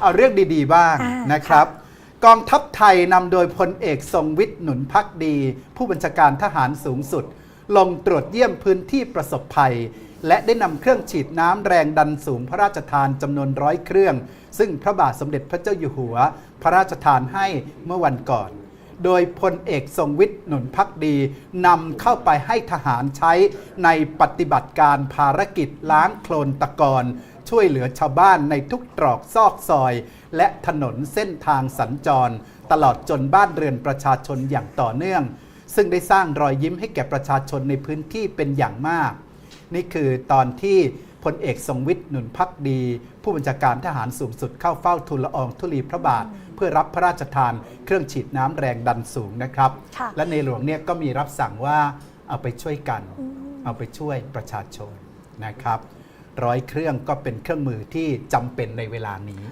เอาเรื่องดีๆบ้างอ่านนะครับ กองทัพไทยนำโดยพลเอกทรงวิทย์หนุนพักดี ผู้บัญชาการทหารสูงสุด ลงตรวจเยี่ยมพื้นที่ประสบภัย และได้นำเครื่องฉีดน้ำแรงดันสูงพระราชทานจำนวนร้อยเครื่อง ซึ่งพระบาทสมเด็จพระเจ้าอยู่หัว พระราชทานให้เมื่อวันก่อน โดยพลเอกทรงวิทย์หนุนพักดีนำเข้าไปให้ทหารใช้ในปฏิบัติการภารกิจล้างโคลนตะกอน ช่วยเหลือชาวบ้านในทุกตรอกซอกซอย และถนนเส้นทางสัญจร ตลอดจนบ้านเรือนประชาชนอย่างต่อเนื่อง ซึ่งได้สร้างรอยยิ้มให้แก่ประชาชนในพื้นที่เป็นอย่างมาก นี่คือตอนที่พลเอกทรงวิทย์หนุนพักดี ผู้บัญชาการทหารสูงสุดเข้าเฝ้าทูลละอองธุลีพระบาท เพื่อรับพระราชทานเครื่องฉีดน้ำแรงดันสูงนะครับ ค่ะ และในหลวงเนี่ยก็มีรับสั่งว่าเอาไปช่วยกัน เอาไปช่วยประชาชนนะครับ ร้อยเครื่องก็เป็นเครื่องมือที่จำเป็นในเวลานี้